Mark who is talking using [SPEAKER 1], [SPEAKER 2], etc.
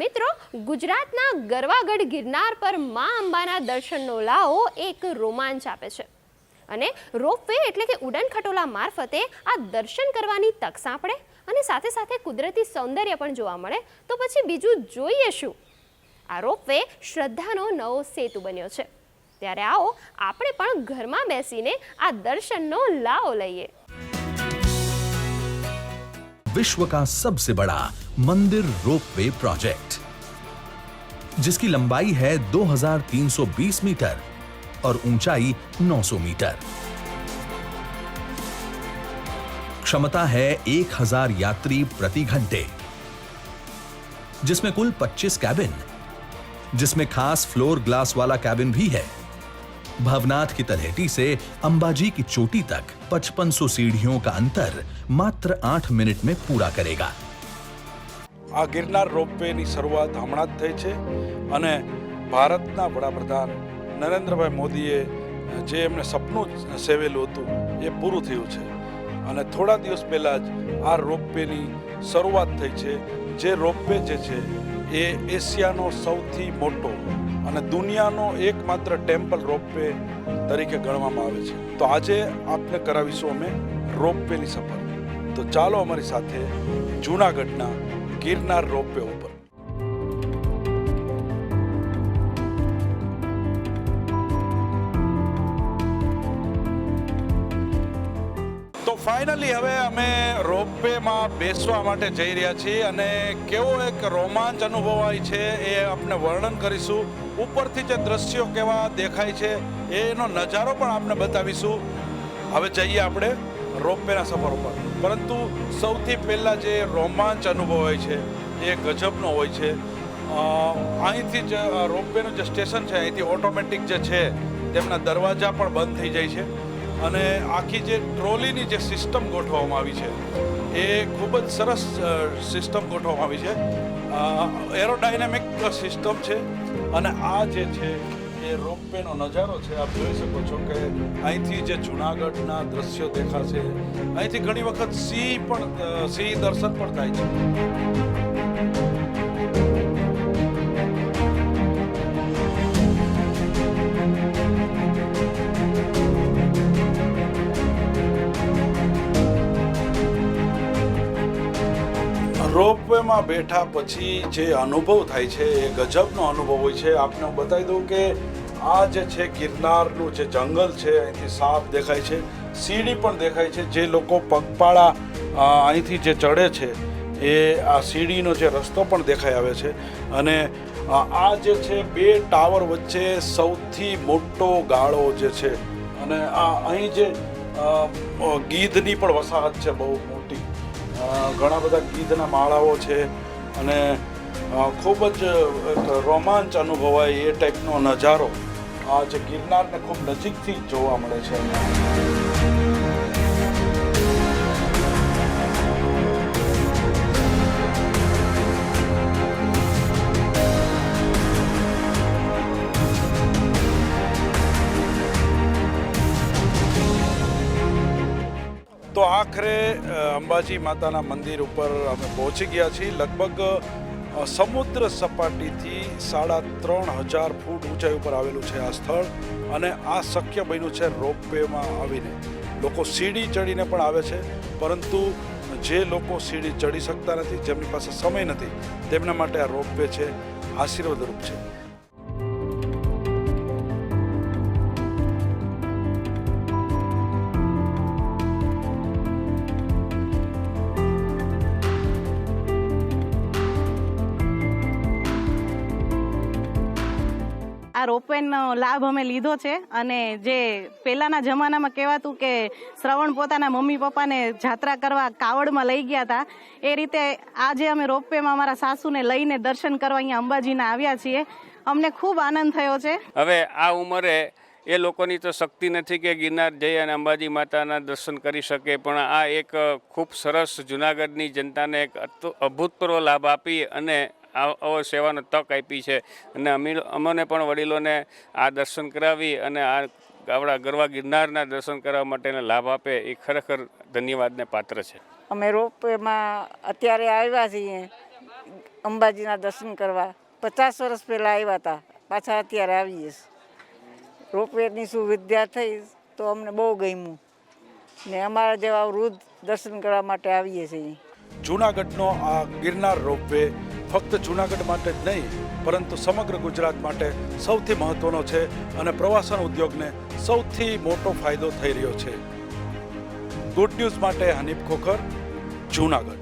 [SPEAKER 1] મિત્રો, ગુજરાતના ગરવાગઢ ગિરનાર પર મા અંબાના દર્શનનો લાવો એક રોમાંચ આપે છે. અને રોપવે એટલે કે ઉડન ખટોલા મારફતે આ દર્શન કરવાની તક સાંપડે અને સાથે સાથે કુદરતી સૌંદર્ય પણ જોવા મળે. તો પછી બીજું જોઈએ શું? આ રોપવે શ્રદ્ધાનો નવો સેતુ બન્યો છે. ત્યારે આવો આપણે પણ ઘરમાં બેસીને આ દર્શનનો લાવો લઈએ.
[SPEAKER 2] વિશ્વ કા સબસે બડા મંદિર રોપવે પ્રોજેક્ટ. जिसकी लंबाई है 2320 मीटर और ऊंचाई 900 मीटर। क्षमता है 1000 यात्री प्रति घंटे, जिसमें कुल 25 कैबिन, जिसमें खास फ्लोर ग्लास वाला कैबिन भी है। भवनाथ की तलहटी से अंबाजी की चोटी तक 5500 सीढ़ियों का अंतर मात्र आठ मिनट में पूरा करेगा।
[SPEAKER 3] આ ગિરનાર રોપવેની શરૂઆત હમણાં જ થઈ છે અને ભારતના વડાપ્રધાન નરેન્દ્રભાઈ મોદીએ જે એમને સપનું સેવેલું હતું, એ પૂરું થયું છે. અને થોડા દિવસ પહેલાં જ આ રોપવેની શરૂઆત થઈ છે. જે રોપવે જે છે, એ એશિયાનો સૌથી મોટો અને દુનિયાનો એકમાત્ર ટેમ્પલ રોપવે તરીકે ગણવામાં આવે છે. તો આજે આપને કરાવીશું અમે રોપવેની સફર. તો ચાલો અમારી સાથે જૂનાગઢના ગિરનાર રોપવે ઉપર. તો ફાઇનલી હવે અમે રોપવેમાં બેસવા માટે જઈ રહ્યા છીએ અને કેવો એક રોમાંચ અનુભવાય છે એ આપણે વર્ણન કરીશું. ઉપરથી જે દ્રશ્યો કેવા દેખાય છે એનો નજારો પણ આપણે બતાવીશું. હવે જઈએ આપણે. રોપવેના સફર ઉપર પરંતુ સૌથી પહેલાં જે રોમાંચ અનુભવાય છે, એ ગજબનો હોય છે. અહીંથી જ રોપવેનું જે સ્ટેશન છે, અહીંથી ઓટોમેટિક જે છે, તેમના દરવાજા પણ બંધ થઈ જાય છે. અને આખી જે ટ્રોલીની જે સિસ્ટમ ગોઠવવામાં આવી છે, એ ખૂબ જ સરસ સિસ્ટમ ગોઠવવામાં આવી છે. એરોડાયનેમિક સિસ્ટમ છે. અને આ જે છે એ રોપવેનો નજારો છે, આપ જોઈ શકો છો કે અહીંથી જે જૂનાગઢના દ્રશ્યો દેખાશે, અહીંથી ઘણી વખત સિંહ પણ સિંહ દર્શન પણ થાય છે. રોપવેમાં બેઠા પછી જે અનુભવ થાય છે, એ ગજબનો અનુભવ હોય છે. આપને હું બતાવી દઉં કે આ જે છે, ગિરનારનું જે જંગલ છે, અહીંથી સાફ દેખાય છે, સીડી પણ દેખાય છે. જે લોકો પગપાળા અહીંથી જે ચડે છે, એ આ સીડીનો જે રસ્તો પણ દેખાઈ આવે છે. અને આ જે છે, બે ટાવર વચ્ચે સૌથી મોટો ગાળો જે છે, અને આ અહીં જે ગીધની પણ વસાહત છે, બહુ મોટી. ઘણા બધા ગીધના માળાઓ છે અને ખૂબ જ એક રોમાંચ અનુભવાય એ ટાઈપનો નજારો આ જે ગિરનારને ખૂબ નજીકથી જોવા મળે છે. તો આખરે અંબાજી માતાના મંદિર ઉપર અમે પહોંચી ગયા છીએ. લગભગ સમુદ્ર સપાટીથી સાડા ત્રણ હજાર ફૂટ ઊંચાઈ ઉપર આવેલું છે આ સ્થળ અને આ શક્ય બન્યું છે રોપવેમાં આવીને. લોકો સીડી ચડીને પણ આવે છે, પરંતુ જે લોકો સીડી ચડી શકતા નથી, જેમની પાસે સમય નથી, તેમના માટે આ રોપવે છે આશીર્વાદરૂપ છે.
[SPEAKER 4] આ રોપવેનો લાભ અમે લીધો છે અને જે પહેલાના જમાનામાં કહેવાતું કે શ્રવણ પોતાના મમ્મી પપ્પાને જાત્રા કરવા કાવડમાં લઈ ગયા હતા, એ રીતે આજે અમે રોપવેમાં અમારા સાસુને લઈને દર્શન કરવા અહીંયા અંબાજીના આવ્યા છીએ. અમને ખૂબ આનંદ થયો છે.
[SPEAKER 5] હવે આ ઉંમરે એ લોકોની તો શક્તિ નથી કે ગિરનાર જઈ અને અંબાજી માતાના દર્શન કરી શકે, પણ આ એક ખૂબ સરસ જુનાગઢની જનતાને એક અભૂતપૂર્વ લાભ આપી અને આવો સેવાનો તક આપી છે. અને અમી અમને પણ વડીલોને આ દર્શન કરાવી અને આ આપણા ગરવા ગિરનારના દર્શન કરવા માટેના લાભ આપે એ ખરેખર ધન્યવાદને પાત્ર છે.
[SPEAKER 6] અમે રોપવેમાં અત્યારે આવ્યા છીએ અંબાજીના દર્શન કરવા. પચાસ વર્ષ પહેલાં આવ્યા હતા પાછા અત્યારે આવીએ રોપવેની સુવિધા થઈ તો અમને બહુ ગમ્યું. ને અમારા જેવા વૃદ્ધ દર્શન કરવા માટે આવીએ છીએ.
[SPEAKER 3] જૂનાગઢનો આ ગિરનાર રોપવે ફક્ત જૂનાગઢ માટે જ નહીં, પરંતુ સમગ્ર ગુજરાત માટે સૌથી મહત્વનો છે અને પ્રવાસન ઉદ્યોગને સૌથી મોટો ફાયદો થઈ રહ્યો છે. ગુડ ન્યૂઝ માટે હનીફ ખોખર, જૂનાગઢ.